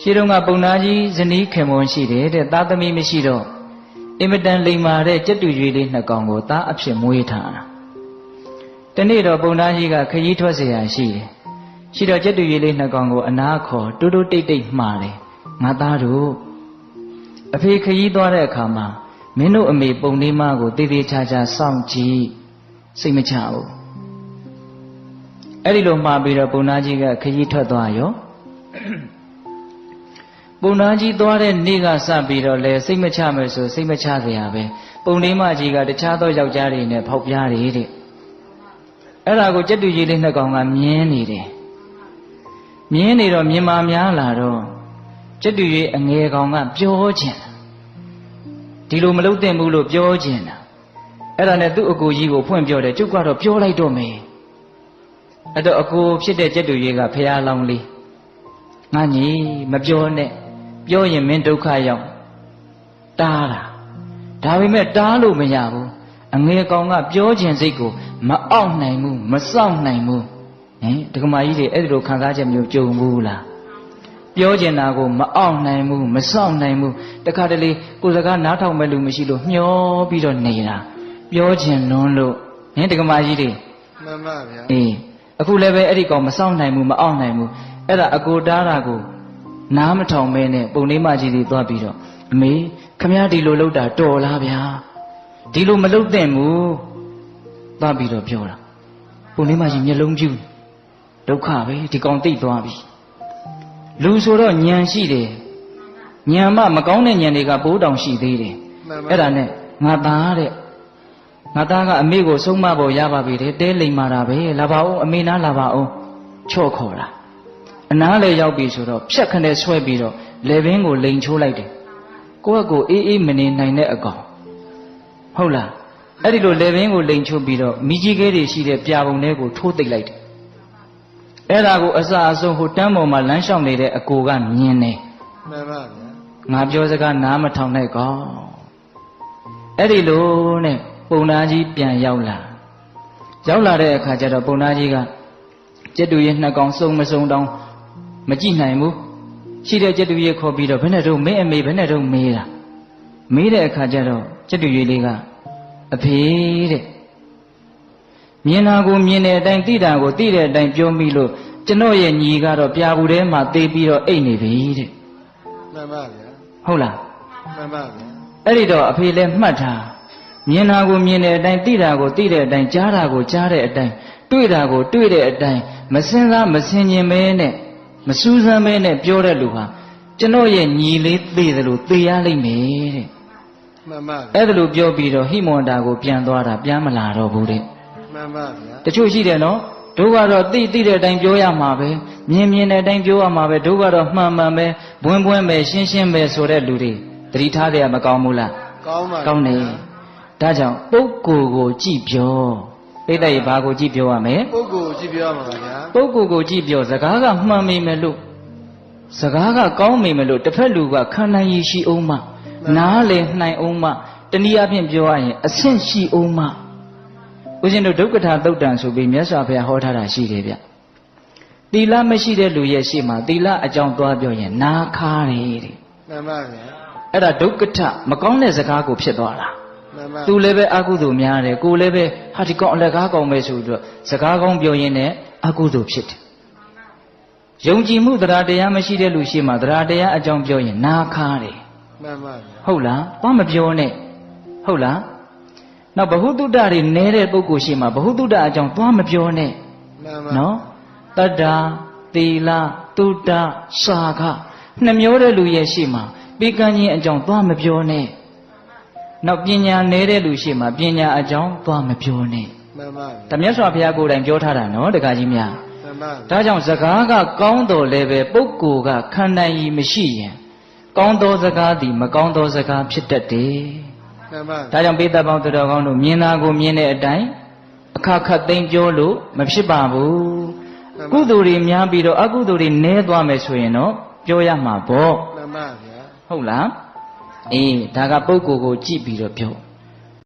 ရှင်းတော့ကပုံနာကြီးဇနီးခင်မွန်ရှိတယ်တဲ့သားသမီးမရှိတော့အင်မတန်လိမ္မာတဲ့ကြက်တူရွေးလေးနှစ်ကောင်ကိုသားအဖြစ်မွေးထားတာတနေ့တော့ပုံနာကြီးကခရီးထွက်เสียရရှိတယ်ရှိတော့ကြက်တူရွေးလေးနှစ်ကောင်ကိုအနာခေါ်တူတူတိတ်တိတ်မှားတယ်ငါသားတို့အဖေခရီးသွားတဲ့အခါမှာမင်းတို့အမေပုံလေးမကိုတေးသေးချာချာစောင့်ကြည့်စိတ်မချဘူးအဲ့ဒီလိုမှားပြီးတော့ပုံနာကြီးကခရီးထွက်သွားရော ပုံနာကြီးသွားတဲ့နေ့ကစပြီးတော့လေစိတ်မချမယ်ဆိုစိတ်မချစရာပဲပုံလေးမကြီးကတခြားသောယောက်ျားတွေနဲ့ဖောက်ပြားတွေတဲ့အဲ့ဒါကိုကြက်တူကြီးလေးနှစ်ကောင်ကမြင်းနေတယ်မြင်းနေတော့မြင်မာများလာတော့ကြက်တူကြီးအငယ်ကောင်ကပြောခြင်းဒီလိုမလုပ်သင့်ဘူးလို့ပြောခြင်းတာအဲ့ဒါနဲ့သူ့အကိုကြီးကိုဖွင့်ပြောတယ်ကျုပ်ကတော့ပြောလိုက်တော့မယ်အဲ့တော့အကိုဖြစ်တဲ့ကြက်တူကြီးကဖះလောင်းလေးငါညီမပြောနဲ့ ပြောရင်မင်းဒုက္ခရောက်တားတာဒါပေမဲ့တားလို့မရဘူးအငယ်ကောင်ကပြောခြင်းစိတ်ကိုမအောင့်နိုင်ဘူးမစောင့်နိုင်ဘူးဟင်ဒကမာကြီးတွေအဲ့ဒီလိုခံစားချက်မျိုးကြုံဘူးလားပြောကျင်တာကိုမအောင်နိုင်ဘူးမစောင့်နိုင်ဘူးတခါတလေကိုယ်စကားနားထောင်မဲ့လူမရှိလို့မျောပြီးတော့နေတာပြောကျင်လွန်းလို့ဟင်တက္ကမကြီးတွေမှန်ပါဗျာအေးအခုလည်းပဲအဲ့ဒီကောင်မစောင့်နိုင်ဘူးမအောင်နိုင်ဘူးအဲ့ဒါအကိုတားတာကို နားမထောင်မဲနဲ့ပုံလေးမကြီးတွေသွားပြီးတော့အမေခမရဒီလိုလုပ်တာတော်လားဗျာဒီလိုမလုပ်သင့်ဘူးသွားပြီးတော့ပြောတာပုံလေးမကြီးမျက်လုံးပြူဒုက္ခပဲဒီကောင်တိတ်သွားပြီလူဆိုတော့ညံရှိတယ်ညံမမကောင်းတဲ့ညံတွေကပိုးတောင်ရှိသေးတယ်မှန်ပါအဲ့ဒါနဲ့ငါသားတဲ့ငါသားကအမေကိုဆုံးမဖို့ရပါပြီတဲ့တဲလိမ်မာတာပဲလာပါဦးအမေနားလာပါဦးချော့ခေါ်တာ အနားလေရောက်ပြီဆိုတော့ဖြတ်ခနဲ့ဆွဲပြီးတော့လေဘင်းကိုလိန်ချိုးလိုက်တယ်ကိုယ့်အကိုအေးအေးမနေနိုင်တဲ့အကောင်ဟုတ်လားအဲ့ဒီလိုလေဘင်းကိုလိန်ချိုးပြီးတော့မိကြီးခဲတွေရှိတဲ့ပြာပုံထဲကိုထိုးသိပ်လိုက်တယ်အဲ့ဒါကိုအစအဆုံးဟိုတန်းပေါ်မှာလမ်းလျှောက်နေတဲ့အကိုကမြင်တယ်မှန်ပါဗျာငါပြောစကားနားမထောင်နိုင်ကောအဲ့ဒီလိုနဲ့ပုံနာကြီးပြန်ရောက်လာရောက်လာတဲ့အခါကျတော့ပုံနာကြီးကကျက်တူရဲ့နှစ်ကောင်စုံမစုံတောင် မကြည့်နိုင်ဘူးရှိတဲ့ကျက်တူရဲ့ခေါ်ပြီးတော့ဘယ်နဲ့တော့မင်းအမေဘယ်နဲ့တော့မေးတာမေးတဲ့အခါကျတော့ကျက်တူရဲ့လေးကအဖေတဲ့မြင်တာကိုမြင်တဲ့အတိုင်းသိတာကိုသိတဲ့အတိုင်းပြောမိလို့ကျွန်တော်ရဲ့ညီကတော့ပြာဘူးထဲမှာသေပြီးတော့အိတ်နေပြီတဲ့မှန်ပါဗျာဟုတ်လားမှန်ပါဗျာအဲ့ဒီတော့အဖေလည်းမှတ်ထားမြင်တာကိုမြင်တဲ့အတိုင်းသိတာကိုသိတဲ့အတိုင်းကြားတာကိုကြားတဲ့အတိုင်းတွေ့တာကိုတွေ့တဲ့အတိုင်းမစင်စားမစင်ញင်မဲနဲ့ မစူးစမ်းမဲနဲ့ပြောတဲ့လူဟာကျွန်တော်ရဲ့ညီလေးသိတယ်လို့သိရလိမ့်မယ်တဲ့မှန်ပါဗျာအဲ့ဒါလို့ပြောပြီးတော့ဟိမွန်တာကိုပြန်သွားတာပြန်မလာတော့ဘူးတဲ့မှန်ပါဗျာတချို့ရှိတယ်နော်တို့ကတော့သိသိတဲ့အတိုင်းပြောရမှာပဲမြင်မြင်တဲ့အတိုင်းပြောရမှာပဲတို့ကတော့မှန်မှန်ပဲဘွင်းဘွင်းပဲရှင်းရှင်းပဲဆိုတဲ့လူတွေသတိထားတယ်မကောင်းဘူးလားကောင်းပါကောင်းတယ်ဒါကြောင့်ပုဂ္ဂိုလ်ကိုကြည့်ပြောပိဋကရေဘာကိုကြည့်ပြောရမလဲပုဂ္ဂိုလ် ကြည့်ပြောရမှာပါဗျာပုဂ္ဂိုလ်ကိုကြည့်ပြောစကားကမှန်မိမယ်လို့စကားကကောင်းမိမယ်လို့တစ်ဖက်လူကခံနိုင်ရည်ရှိအောင်မနားလည်နိုင်အောင်မတနည်းအားဖြင့်ပြောရရင်အဆင့်ရှိအောင်မဦးဇင်းတို့ဒုက္ခထာသုတ်တံဆိုပြီးမြတ်စွာဘုရားဟောထားတာရှိတယ်ဗျသီလမရှိတဲ့လူရဲ့ရှေ့မှာသီလအကြောင်းသွားပြောရင်နာခါတယ်တဲ့မှန်ပါဗျာအဲ့ဒါဒုက္ခထမကောင်းတဲ့စကားကိုဖြစ်သွားတာမှန်ပါ သူလည်းပဲအကုသိုလ်များတယ်ကိုလည်းပဲဟာဒီကောင်အလက်ကားကောင်ပဲဆိုတော့စကားကောင်းပြောရင်းနဲ့အကုသိုလ်ဖြစ်တယ်ယုံကြည်မှုတရားတရားမရှိတဲ့လူရှိမှတရားတရားအကြောင်းပြောရင်နာခါတယ်မှန်ပါဗျာဟုတ်လားဘာမပြောနဲ့ဟုတ်လားနောက်ဘ ഹു တုတ္တတွေနဲတဲ့ပုဂ္ဂိုလ်ရှိမှဘ ഹു တုတ္တအကြောင်းသွားမပြောနဲ့မှန်ပါနော်တတ္တာသီလတုတ္တစာခနှမျိုးတဲ့လူရဲ့ရှိမှပေကံချင်းအကြောင်းသွားမပြောနဲ့ နောက်ပညာနေတဲ့လူရှိမှပညာအကြောင်းသွားမပြောနဲ့မှန်ပါတမြတ်စွာဘုရားကိုယ်တိုင်ပြောထားတာနော်တခါကြီးများမှန်ပါဒါကြောင့်စကားကကောင်းတော်လည်းပဲပုဂ္ဂိုလ်ကခံနိုင်ရည်မရှိရင်ကောင်းသောစကားသည်မကောင်းသောစကားဖြစ်တတ်တယ်မှန်ပါဒါကြောင့်ပိဿပေါင်းသူတော်ကောင်းတို့မြင်တာကိုမြင်တဲ့အတိုင်းအခါခတ်သိမ်းပြောလို့မဖြစ်ပါဘူးကုသိုလ်တွေများပြီးတော့အကုသိုလ်တွေနည်းသွားမယ်ဆိုရင်တော့ပြောရမှာပေါ့မှန်ပါဗျာဟုတ်လား အေးဒါကပုဂ္ဂိုလ်ကိုကြည့်ပြီးတော့ပြော